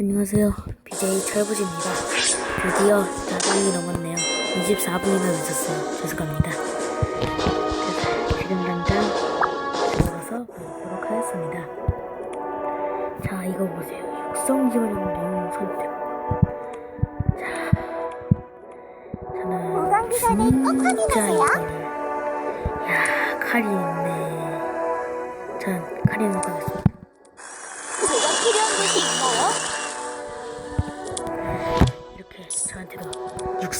안녕하세요. BJ 철부지입니다. 드디어 나방이 넘었네요. 24분이나 늦었어요. 죄송합니다. 지금 당장 들어가서 보도록 하겠습니다. 자, 이거 보세요. 육성 지원형 영웅 선택. 자, 저는 보관 기간을 꼭 진짜 확인하세요. 야, 칼이 있네. 전 칼이 넣고 가겠습니다. 제가 필요한 곳이 있나요?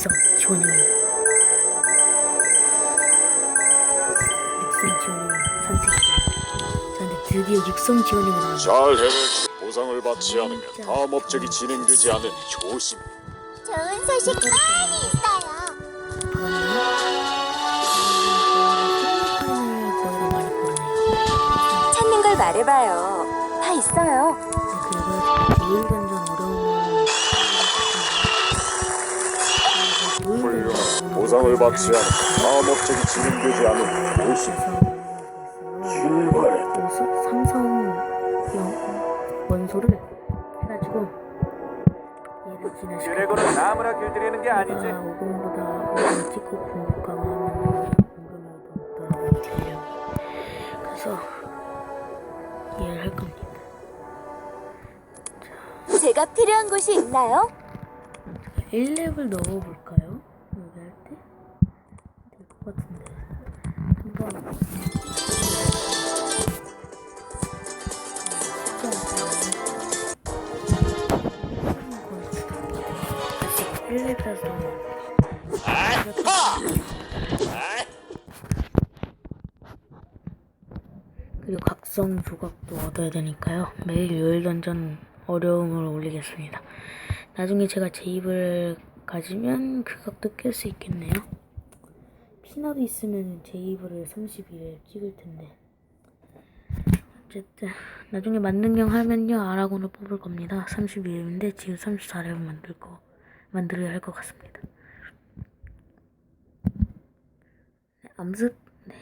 육성 지원형이 육성 선택이 저한테 드디어 육성 지원형이 나왔네요 잘 해낼지 보상을 받지 않으면 다음 업적이 진행되지 않으니 조심. 좋은 소식 많이 있어요. 보내요 찾는 걸 말해봐요. 다 있어요. 그리고 노일 보상을 받지 다음 업적이 진행되지 않으니 조심. 출발해. 삼성 원소를 해가지고 얘를 지나시고 드래곤은 나무라 길들이는 게 아니지. 5공보다 5공 찍고 공격력이 더 높다고 들려 그래서 이해를 할 겁니다 제가 필요한 곳이 있나요? 1렙을 넣어볼까요? 여기 할 때? 될 것 같은데 한번 아직 1렙이라서 그리고 각성 조각도 얻어야 되니까요. 매일 요일 던전 어려움을 올리겠습니다. 나중에 제가 제 입을 가지면 그것도 깰 수 있겠네요. 피나도 있으면 제 입을 30일에 찍을 텐데. 어쨌든 나중에 만능형 하면요 아라곤을 뽑을 겁니다. 32일인데 지금 34렙 만들 거 만들어야 할 것 같습니다. 네, 암습 네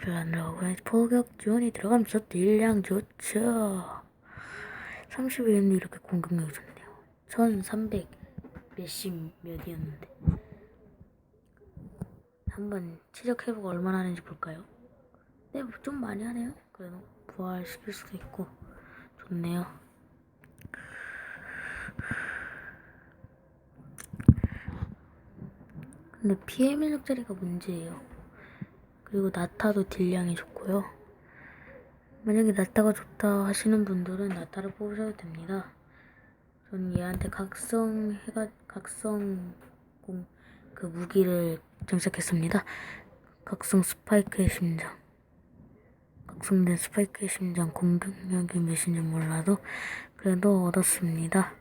별로 안 들어가고 포격 지원이 들어가면서 딜량 좋죠. 31인데 이렇게 공격력이 좋네요. 1300 몇십 몇이었는데 한번 치적해보고 얼마나 하는지 볼까요? 네, 뭐좀 많이 하네요. 그래도 부활시킬 수도 있고 좋네요. 근데 피해 면역자리가 문제예요. 그리고 나타도 딜량이 좋고요. 만약에 나타가 좋다 하시는 분들은 나타를 뽑으셔도 됩니다. 저는 얘한테 각성 해가 각성 공, 그 무기를 장착했습니다. 각성 스파이크의 심장. 각성된 스파이크의 심장 공격력이 몇인지 몰라도 그래도 얻었습니다.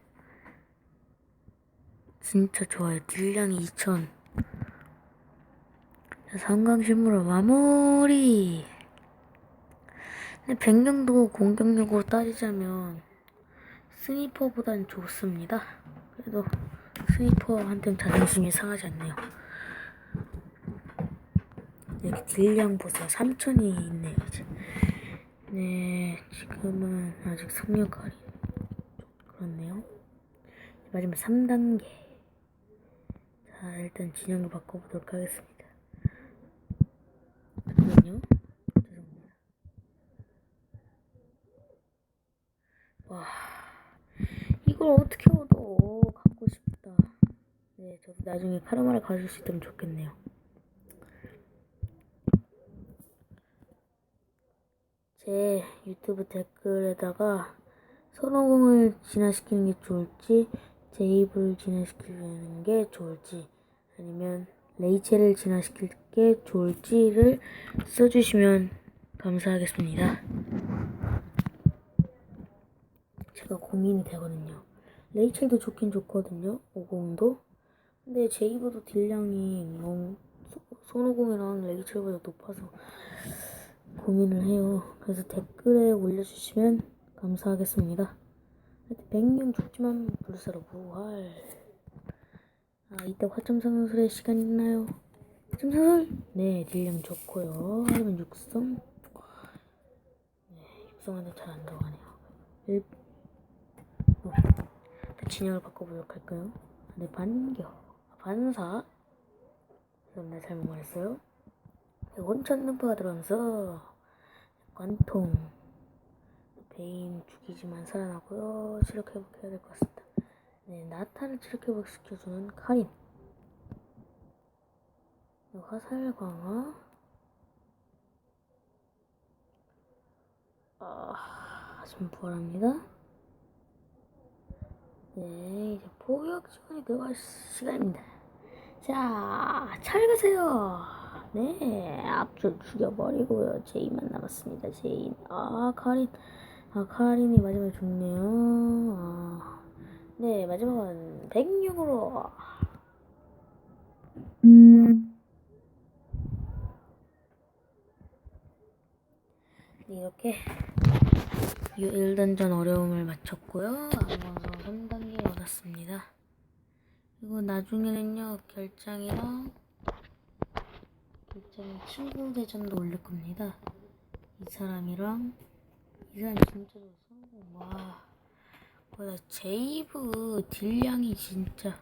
진짜 좋아요. 딜량이 2000. 자, 성강신무로 마무리. 근데 변경도 공격력으로 따지자면 스니퍼보단 좋습니다. 그래도 스니퍼한테는 자존심이 상하지 않네요. 여기 딜량 보세요. 3천이 있네요. 네, 지금은 아직 성역할이 그렇네요. 마지막 3단계. 자, 일단 진영을 바꿔보도록 하겠습니다. 잠깐만요. 죄송합니다. 와, 이걸 어떻게 얻어? 갖고 싶다. 네, 저도 나중에 카르마를 가질 수 있다면 좋겠네요. 제 유튜브 댓글에다가 손오공을 진화시키는 게 좋을지, 제 입을 진화시키는 게 좋을지, 아니면 레이첼을 진화시킬 게 좋을지를 써주시면 감사하겠습니다. 제가 고민이 되거든요. 레이첼도 좋긴 좋거든요. 50도. 근데 제이브도 딜량이 너무 소- 손오공이랑 레이첼보다 높아서 고민을 해요. 그래서 댓글에 올려주시면 감사하겠습니다. 하여튼 백령 죽지만 불사로 부활. 아, 이따 화점 상술의 시간 있나요? 화점 상술? 네, 딜량 좋고요. 하지만 육성? 네, 육성한테 잘 안 들어가네요. 일... 어. 진영을 바꿔보도록 할까요? 네, 반겨. 반사. 죄송합니다. 잘못 말했어요. 네, 혼천 능파가 들어가면서 관통. 베인 죽이지만 살아나고요. 체력 회복해야 될 것 같습니다. 네, 나타를 체력 회복시켜주는 카린. 네, 화살 강화. 아, 좀 부활합니다. 네, 이제 포격 시간이 들어갈 시간입니다. 자, 잘 가세요. 네, 앞줄 죽여버리고요. 제이만 남았습니다. 제인. 아, 카린. 아, 카린이 마지막에 죽네요. 아, 네, 마지막은 백령으로. 네, 이렇게 1던전 어려움을 마쳤고요. 아무서 3단계 얻었습니다. 그리고 나중에는요, 결장이랑 결장 친구 대전도 올릴 겁니다. 이 사람이랑 이 사람 진짜 좋았어. 와, 거기다 제이브 딜량이 진짜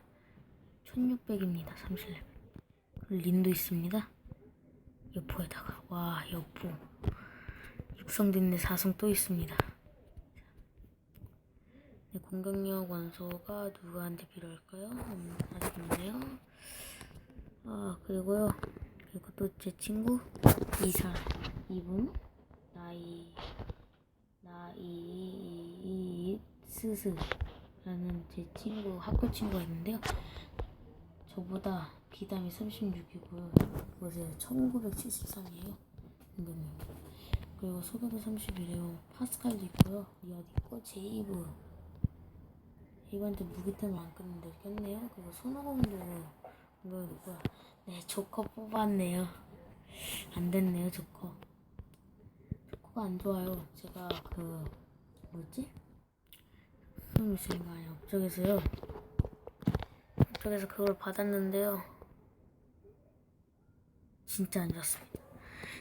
1600입니다. 30레벨. 그리고 린도 있습니다. 여포에다가 와 여포 육성됐네 사성 또 있습니다. 네, 공격력 원소가 누구한테 필요할까요? 음, 아직 없네요. 아 그리고요 그리고 또 제 친구 이사 이분 나이 나이 스스라는 제 친구 학교 친구가 있는데요. 저보다 비담이 36이고요. 보세요. 1973이에요. 공격력. 그리고 소개도 31이에요. 파스칼도 있고요. 리아도 있고 제이브. 제이브한테 무기템을 안 꼈는데 꼈네요. 그리고 손오공도 공격이 있고요. 네, 조커 뽑았네요. 안 됐네요, 조커. 조커가 안 좋아요. 제가 그 뭐지? 무슨 미션인가 아니 업적에서요. 업적에서 그걸 받았는데요. 진짜 안 좋았습니다.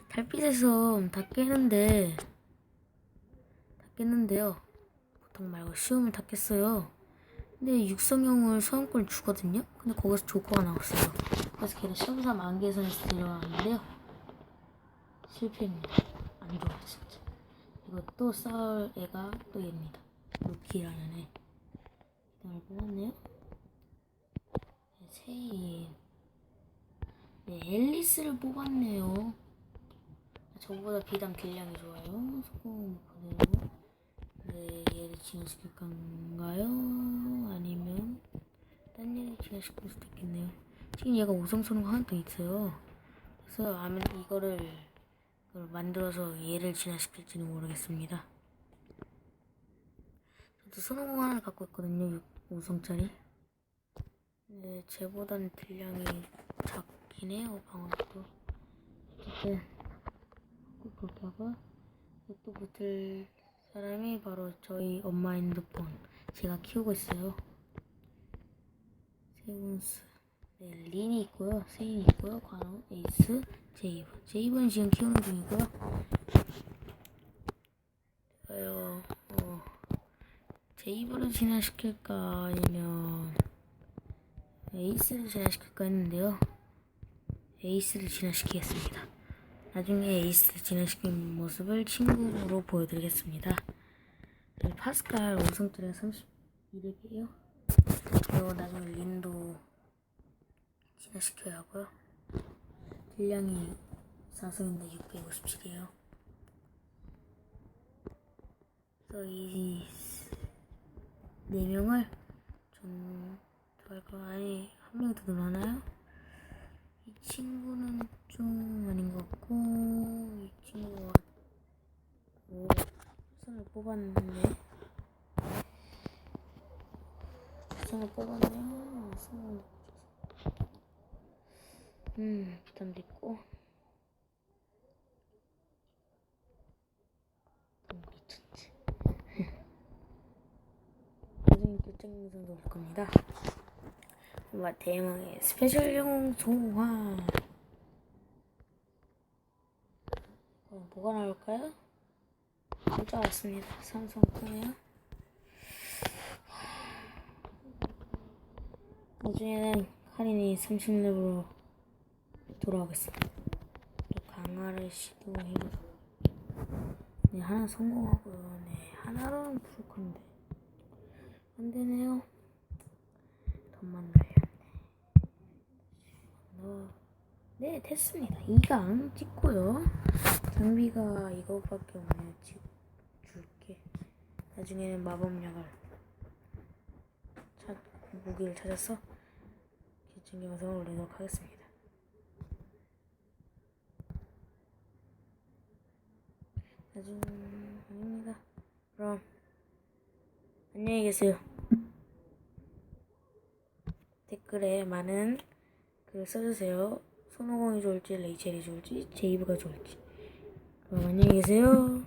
달빛에서 다 깨는데 다 깼는데요. 보통 말고 시험을 다 깼어요. 근데 육성형을 소형권 주거든요. 근데 거기서 조커가 나왔어요. 그래서 걔는 시험사 만개선에서 들어왔는데요. 실패입니다. 안 좋아 진짜. 또 싸울 애가 또 얘입니다. 루키라는 애. 그다음에 뽑았네요. 네, 세인. 네, 앨리스를 뽑았네요. 저보다 비담 딜량이 좋아요. 소금 그대로. 네, 얘를 진화시킬 건가요? 아니면 딴 얘를 진화시킬 수도 있겠네요. 지금 얘가 오성소는 하나 더 있어요. 그래서 아마 이거를 이걸 만들어서 얘를 진화시킬지는 모르겠습니다. 저도 손오공 하나 갖고 있거든요. 5성짜리. 네, 쟤보단 딜량이 작긴 해요, 방어도. 어쨌든, 꼭 그렇게 하고, 또 붙을 사람이 바로 저희 엄마 핸드폰. 제가 키우고 있어요. 세븐스. 네, 린이 있고요. 세인이 있고요. 관우, 에이스, 제이브. 제이브는 지금 키우는 중이고요. 저요, 어, 제이브를 진화시킬까, 아니면, 에이스를 진화시킬까 했는데요. 에이스를 진화시키겠습니다. 나중에 에이스를 진화시킨 모습을 친구로 보여드리겠습니다. 파스칼 5성짜리가 32렙이에요. 그리고 나중에 린도 진화시켜야 하고요. 딜량이 4성인데 657이에요. 그래서 이네 명을 좀 들어갈 거 아니 한명더 늘어나요? 이 친구는 좀 아닌 것 같고 이 친구가 오 수선을 뽑았는데. 수선을 뽑았네요. 수선을 음 부담도 있고. 미쳤지. 나중에 결정 영상도 올 겁니다 정말 대망의 스페셜 영웅 송화 그럼 뭐가 나올까요? 문자 왔습니다 삼성 거예요 나중에는 카린이 30렙으로 돌아오겠습니다. 또 강화를 시도해보자. 네, 하나 성공하고요. 네, 하나로는 부족한데. 안 되네요. 돈만 날려. 네. 네, 됐습니다. 2강 찍고요. 장비가 이거밖에 없네요. 지- 줄게. 나중에는 마법약을 찾, 무기를 찾아서 기증 영상을 올리도록 하겠습니다. 나중 아닙니다. 그럼 안녕히 계세요. 댓글에 많은 글 써주세요. 손오공이 좋을지 레이첼이 좋을지 제이브가 좋을지. 그럼 안녕히 계세요.